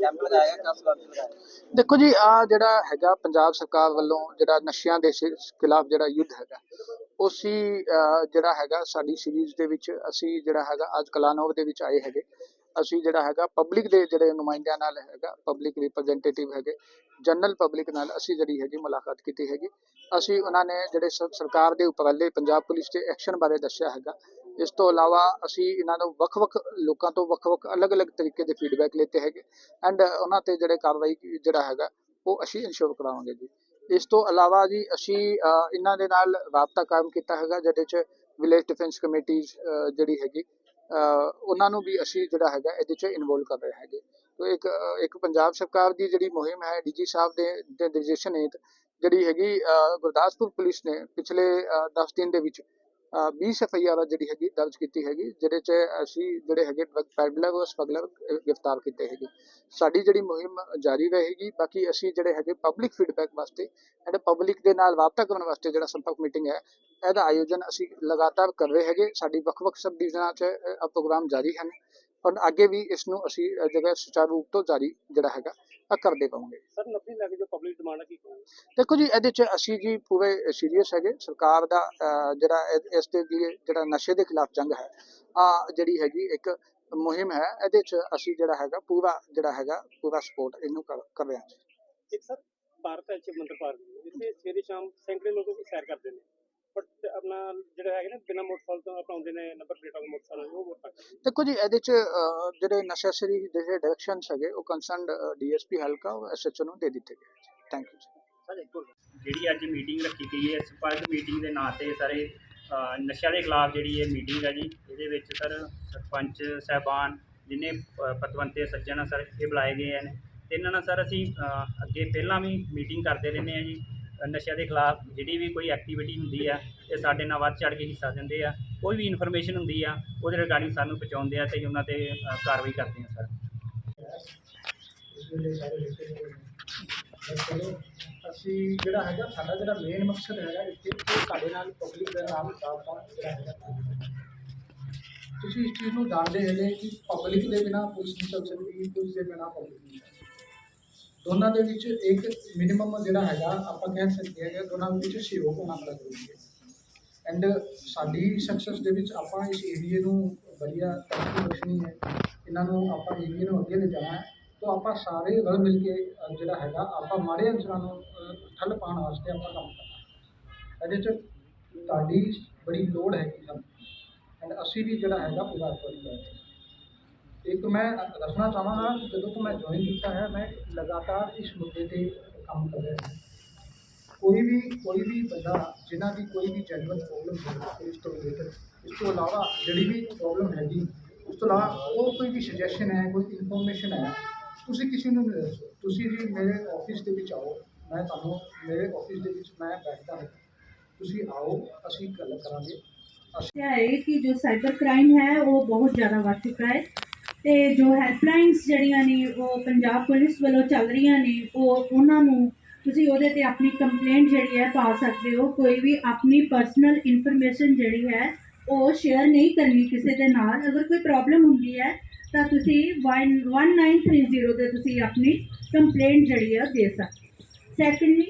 ਲਗਾਇਆ ਗਿਆ 10 ਲਗਾਇਆ ਦੇਖੋ ਜੀ ਆ ਜਿਹੜਾ ਹੈਗਾ ਪੰਜਾਬ ਸਰਕਾਰ ਵੱਲੋਂ ਜਿਹੜਾ ਨਸ਼ਿਆਂ ਦੇ ਖਿਲਾਫ ਜਿਹੜਾ ਯੁੱਧ ਹੈਗਾ ਉਸੀ ਜਿਹੜਾ ਹੈਗਾ ਸਾਡੀ ਸੀਰੀਜ਼ ਦੇ ਵਿੱਚ ਅਸੀਂ ਜਿਹੜਾ ਹੈਗਾ ਅੱਜ ਕਲਾਨੌਰ ਦੇ ਵਿੱਚ ਆਏ ਹੈਗੇ। ਅਸੀਂ ਜਿਹੜਾ ਹੈਗਾ ਪਬਲਿਕ ਦੇ ਜਿਹੜੇ ਨੁਮਾਇੰਦਿਆਂ ਨਾਲ ਹੈਗਾ ਪਬਲਿਕ ਰਿਪਰੈਜ਼ੈਂਟੇਟਿਵ ਹੈਗੇ ਜਨਰਲ ਪਬਲਿਕ ਨਾਲ ਅਸੀਂ ਜਿਹੜੀ ਹੈਗੀ ਮੁਲਾਕਾਤ ਕੀਤੀ ਹੈਗੀ। ਅਸੀਂ ਉਹਨਾਂ ਨੇ ਜਿਹੜੇ ਸਰਕਾਰ ਦੇ ਉਪਰਾਲੇ ਪੰਜਾਬ ਪੁਲਿਸ ਦੇ ਐਕਸ਼ਨ ਬਾਰੇ ਦੱਸਿਆ ਹੈਗਾ ਇਸ ਤੋਂ ਇਲਾਵਾ ਅਸੀਂ ਇਹਨਾਂ ਨੂੰ ਵੱਖ-ਵੱਖ ਲੋਕਾਂ ਤੋਂ ਵੱਖ-ਵੱਖ ਅਲੱਗ-ਅਲੱਗ ਤਰੀਕੇ ਦੇ ਫੀਡਬੈਕ ਲਿੱਤੇ ਹੈਗੇ ਐਂਡ ਉਹਨਾਂ ਤੇ ਜਿਹੜੇ ਕਾਰਵਾਈ ਜਿਹੜਾ ਹੈਗਾ ਉਹ ਅਸੀਂ ਇਨਸ਼ੋਰ ਕਰਾਵਾਂਗੇ ਜੀ। ਇਸ ਤੋਂ ਇਲਾਵਾ ਜੀ ਅਸੀਂ ਇਹਨਾਂ ਦੇ ਨਾਲ ਰਾਬਤਾ ਕਾਇਮ ਕੀਤਾ ਹੈਗਾ ਜਿਹਦੇ ਚ ਵਿਲੇਜ ਡਿਫੈਂਸ ਕਮੇਟੀਜ਼ ਜਿਹੜੀ ਹੈਗੀ ਉਹਨਾਂ ਨੂੰ ਵੀ ਅਸੀਂ ਜਿਹੜਾ ਹੈਗਾ ਇਹਦੇ ਚ ਇਨਵੋਲਵ ਕਰ ਰਹੇ ਹੈਗੇ। ਤੋ ਇੱਕ ਇੱਕ ਪੰਜਾਬ ਸਰਕਾਰ ਦੀ ਜਿਹੜੀ ਮੁਹਿੰਮ ਹੈ ਡੀਜੀ ਸਾਹਿਬ ਦੇ ਦੇ ਨਿਰਦੇਸ਼ਨ ਹੇਠ ਜਿਹੜੀ ਹੈਗੀ ਅ, ਗੁਰਦਾਸਪੁਰ ਪੁਲਿਸ ਨੇ ਪਿਛਲੇ 10 ਦਿਨ ਦੇ ਵਿੱਚ 20 ਐਫ ਆਈ ਆਰ ਜਿਹੜੀ ਹੈਗੀ ਦਰਜ ਕੀਤੀ ਹੈਗੀ ਜਿਹਦੇ ਚ ਅਸੀਂ ਜਿਹੜੇ ਹੈਗੇ ਡਰਗ ਪੈਡਲਰ ਔਰ ਸਮਗਲਰ ਗ੍ਰਿਫਤਾਰ ਕੀਤੇ ਹੈਗੇ। ਸਾਡੀ ਜਿਹੜੀ ਮੁਹਿੰਮ ਜਾਰੀ ਰਹੇਗੀ ਬਾਕੀ ਅਸੀਂ ਜਿਹੜੇ ਹੈਗੇ ਪਬਲਿਕ ਫੀਡਬੈਕ ਵਾਸਤੇ ਐਂਡ ਪਬਲਿਕ ਦੇ ਨਾਲ ਰਾਬਤਾ ਕਰਨ ਵਾਸਤੇ ਜਿਹੜਾ ਸੰਪਰਕ ਮੀਟਿੰਗ ਹੈ ਇਹਦਾ ਆਯੋਜਨ ਅਸੀਂ ਲਗਾਤਾਰ ਕਰ ਰਹੇ ਹੈਗੇ। ਸਾਡੀ ਵੱਖ-ਵੱਖ ਸਬ ਡਿਵੀਜ਼ਨਾਂ 'ਚ ਇਹ ਪ੍ਰੋਗਰਾਮ ਜਾਰੀ ਹਨ। ਔਰ ਅੱਗੇ ਵੀ ਇਸ ਨੂੰ ਅਸੀਂ ਅ, ਜਿਹੜਾ ਸੁਚਾਰੂ ਰੂਪ ਤੋਂ ਜਾਰੀ ਜਿਹੜਾ ਹੈਗਾ ਇਹ ਕਰਦੇ ਪਾਵਾਂਗੇ ਸਰ 90 ਲੱਖ ਜੋ ਪਬਲਿਕ ਡਿਮਾਂਡ ਹੈ ਕੀ ਕਹੋਗੇ ਦੇਖੋ ਜੀ ਇਹਦੇ 'ਚ ਅਸੀਂ ਜੀ ਪੂਰੇ ਸੀਰੀਅਸ ਹੈਗੇ। ਸਰਕਾਰ ਦਾ ਜਿਹੜਾ ਇਸ ਦੇ ਲਈ ਜਿਹੜਾ ਨਸ਼ੇ ਦੇ ਖਿਲਾਫ ਜੰਗ ਹੈ ਆ ਜਿਹੜੀ ਹੈਗੀ ਇੱਕ ਮੁਹਿੰਮ ਹੈ ਇਹਦੇ 'ਚ ਅਸੀਂ ਜਿਹੜਾ ਹੈਗਾ ਪੂਰਾ ਜਿਹੜਾ ਹੈਗਾ ਪੂਰਾ ਸਪੋਰਟ ਇਹਨੂੰ ਕਰ ਰਹੇ ਹਾਂ ਇੱਕ ਸਰ ਭਾਰਤ ਹੈ ਮੰਦਰ ਪਾਰਕ ਜਿੱਥੇ ਸਵੇਰੇ ਸ਼ਾਮ ਸੈਂਕੜੇ ਲੋਕ ਵੀ ਸੈਰ ਕਰਦੇ ਨੇ। ਬਟ ਆਪਣਾ ਜਿਹੜਾ ਹੈਗਾ ਨਾ ਬਿਨਾਂ ਮੋਟਰਸਾਈਕਲ ਤੋਂ ਆਪਾਂ ਆਉਂਦੇ ਨੇ ਨੰਬਰ ਪਲੇਟ ਵਾਲੇ ਮੋਟਰਸਾਈਕਲ ਉਹ ਵੋਟ ਕਰਦੇ ਦੇਖੋ ਜੀ ਇਹਦੇ 'ਚ ਅ, ਜਿਹੜੇ ਨੈਸੈਸਰੀ ਜਿਹੜੇ ਡਾਇਰੈਕਸ਼ਨਸ ਹੈਗੇ ਉਹ ਕੰਸਰਨਡ ਡੀਐਸਪੀ ਹਲਕਾ ਐਸਐਚਓ ਨੂੰ ਦੇ ਦਿੱਤੇ ਗਏ ਥੈਂਕ ਯੂ ਸਰ ਇੱਕ ਹੋਰ ਜਿਹੜੀ ਅੱਜ ਮੀਟਿੰਗ ਰੱਖੀ ਗਈ ਹੈ ਸਪਾਰਕ ਮੀਟਿੰਗ ਦੇ ਨਾਂ ਤੇ ਸਾਰੇ ਅ, ਨਸ਼ਿਆਂ ਦੇ ਖਿਲਾਫ ਜਿਹੜੀ ਇਹ ਮੀਟਿੰਗ ਹੈ ਜੀ ਇਹਦੇ ਵਿੱਚ ਸਰ ਸਰਪੰਚ ਸਹਿਬਾਨ ਜਿੰਨੇ ਪਤਵੰਤੇ ਸੱਜਣ ਆ ਸਰ ਇਹ ਬੁਲਾਏ ਗਏ ਹਨ ਤੇ ਇਹਨਾਂ ਨਾਲ ਸਰ ਅਸੀਂ ਅ, ਅੱਗੇ ਪਹਿਲਾਂ ਵੀ ਮੀਟਿੰਗ ਕਰਦੇ ਰਹਿੰਦੇ ਆ ਜੀ। ਨਸ਼ਿਆਂ ਦੇ ਖਿਲਾਫ ਜਿਹੜੀ ਵੀ ਕੋਈ ਐਕਟੀਵਿਟੀ ਹੁੰਦੀ ਆ ਇਹ ਸਾਡੇ ਨਾਲ ਵੱਧ ਚੜ੍ਹ ਕੇ ਹਿੱਸਾ ਦਿੰਦੇ ਆ। ਕੋਈ ਵੀ ਇਨਫੋਰਮੇਸ਼ਨ ਹੁੰਦੀ ਆ ਉਹਦੇ ਰਿਗਾਰਡਿੰਗ ਸਾਨੂੰ ਪਹੁੰਚਾਉਂਦੇ ਆ ਤੇ ਉਹਨਾਂ ਤੇ ਅ, ਕਾਰਵਾਈ ਕਰਦੇ ਆ ਸਰ। ਚਲੋ ਅਸੀਂ ਜਿਹੜਾ ਹੈਗਾ ਸਾਡਾ ਜਿਹੜਾ ਮੇਨ ਮਕਸਦ ਹੈਗਾ ਇੱਥੇ ਉਹ ਸਾਡੇ ਨਾਲ ਪਬਲਿਕ ਦੇ ਨਾਲ ਸਾਫ਼ ਜਿਹੜਾ ਹੈਗਾ ਤੁਸੀਂ ਇਸ ਚੀਜ਼ ਨੂੰ ਜਾਣਦੇ ਹੈਗੇ ਕਿ ਪਬਲਿਕ ਦੇ ਬਿਨਾ ਪੁਲਿਸ ਨਹੀਂ ਚੱਲ ਸਕਦੀ ਪੁਲਿਸ ਦੇ ਬਿਨਾ ਪਬਲਿਕ ਨਹੀਂ ਚੱਲ ਸਕਦੀ। ਦੋਨਾਂ ਦੇ ਵਿੱਚ ਇੱਕ ਮਿਨੀਮਮ ਜਿਹੜਾ ਹੈਗਾ ਆਪਾਂ ਕਹਿ ਸਕਦੇ ਹੈਗੇ ਦੋਨਾਂ ਵਿੱਚ ਸਹਿਯੋਗ ਹੋਣਾ ਬੜਾ ਜ਼ਰੂਰੀ ਹੈ। ਐਂਡ ਸਾਡੀ ਸਕਸੈਸ ਦੇ ਵਿੱਚ ਆਪਾਂ ਇਸ ਏਰੀਏ ਨੂੰ ਵਧੀਆ ਤਰੱਕੀ ਬਖਸ਼ਣੀ ਹੈ। ਇਹਨਾਂ ਨੂੰ ਆਪਾਂ ਏਰੀਏ ਨੂੰ ਅੱਗੇ ਲਿਜਾਣਾ ਹੈ। ਤਾਂ ਆਪਾਂ ਸਾਰੇ ਰਲ ਮਿਲ ਕੇ ਜਿਹੜਾ ਹੈਗਾ ਆਪਾਂ ਮਾੜੇ ਅੰਸਰਾਂ ਨੂੰ ਅ, ਠੱਲ ਪਾਉਣ ਵਾਸਤੇ ਆਪਾਂ ਕੰਮ ਕਰਨਾ ਇਹਦੇ 'ਚ ਤੁਹਾਡੀ ਬੜੀ ਲੋੜ ਹੈਗੀ ਕਿ ਐਂਡ ਅਸੀਂ ਵੀ ਜਿਹੜਾ ਹੈਗਾ ਪੂਰਾ ਐਫਰਟ ਕਰ ਰਹੇ ਹਾਂ ਇੱਕ ਮੈਂ ਦੱਸਣਾ ਚਾਹਾਂਗਾ ਕਿ ਜਦੋਂ ਤੋਂ ਮੈਂ ਜੁਆਇਨ ਕੀਤਾ ਹੈ ਮੈਂ ਲਗਾਤਾਰ ਇਸ ਮੁੱਦੇ ਤੇ ਕੰਮ ਕਰ ਰਿਹਾ ਹਾਂ ਕੋਈ ਵੀ ਕੋਈ ਵੀ ਬੰਦਾ ਜਿਨ੍ਹਾਂ ਦੀ ਕੋਈ ਵੀ ਜੈਨੂਅਨ ਪ੍ਰੋਬਲਮ ਹੈ ਇਸ ਤੋਂ ਰਿਲੇਟਡ ਇਸ ਤੋਂ ਇਲਾਵਾ ਜਿਹੜੀ ਵੀ ਪ੍ਰੋਬਲਮ ਹੈਗੀ ਉਸ ਤੋਂ ਇਲਾਵਾ ਉਹ ਕੋਈ ਵੀ ਸੁਜੈਸ਼ਨ ਹੈ ਕੋਈ ਇਨਫੋਰਮੇਸ਼ਨ ਹੈ ਤੁਸੀਂ ਕਿਸੇ ਨੂੰ ਨਹੀਂ ਦੱਸੋ ਤੁਸੀਂ ਜੀ ਮੇਰੇ ਆਫਿਸ ਦੇ ਵਿੱਚ ਆਓ ਮੈਂ ਤੁਹਾਨੂੰ ਮੇਰੇ ਆਫਿਸ ਦੇ ਵਿੱਚ ਮੈਂ ਬੈਠਦਾ ਹਾਂ ਤੁਸੀਂ ਆਓ ਅਸੀਂ ਗੱਲ ਕਰਾਂਗੇ क्या है कि जो साइबर क्राइम है वो बहुत ज़्यादा ਵੱਧ ਚੁੱਕਾ ਹੈ ਤੇ ਜੋ ਹੈਲਪਲਾਈਨਸ ਜਿਹੜੀਆਂ ਨੇ, ਉਹ ਪੰਜਾਬ ਪੁਲਿਸ ਵੱਲੋਂ ਚੱਲ ਰਹੀਆਂ ਨੇ, ਉਹ ਉਹਨਾਂ ਨੂੰ ਤੁਸੀਂ ਉਹਦੇ ਤੇ ਆਪਣੀ ਕੰਪਲੇਂਟ ਜਿਹੜੀ ਹੈ ਪਾ ਸਕਦੇ ਹੋ। ਕੋਈ ਵੀ ਆਪਣੀ ਪਰਸਨਲ ਇਨਫੋਰਮੇਸ਼ਨ ਜਿਹੜੀ ਹੈ, ਉਹ ਸ਼ੇਅਰ ਨਹੀਂ ਕਰਨੀ ਕਿਸੇ ਦੇ ਨਾਲ। ਅਗਰ ਕੋਈ ਪ੍ਰੋਬਲਮ ਹੁੰਦੀ ਹੈ, ਤਾਂ ਤੁਸੀਂ 1930 ਤੇ ਤੁਸੀਂ ਆਪਣੀ ਕੰਪਲੇਂਟ ਜਿਹੜੀ ਹੈ ਦੇ ਸਕਦੇ ਸੈਕੰਡਲੀ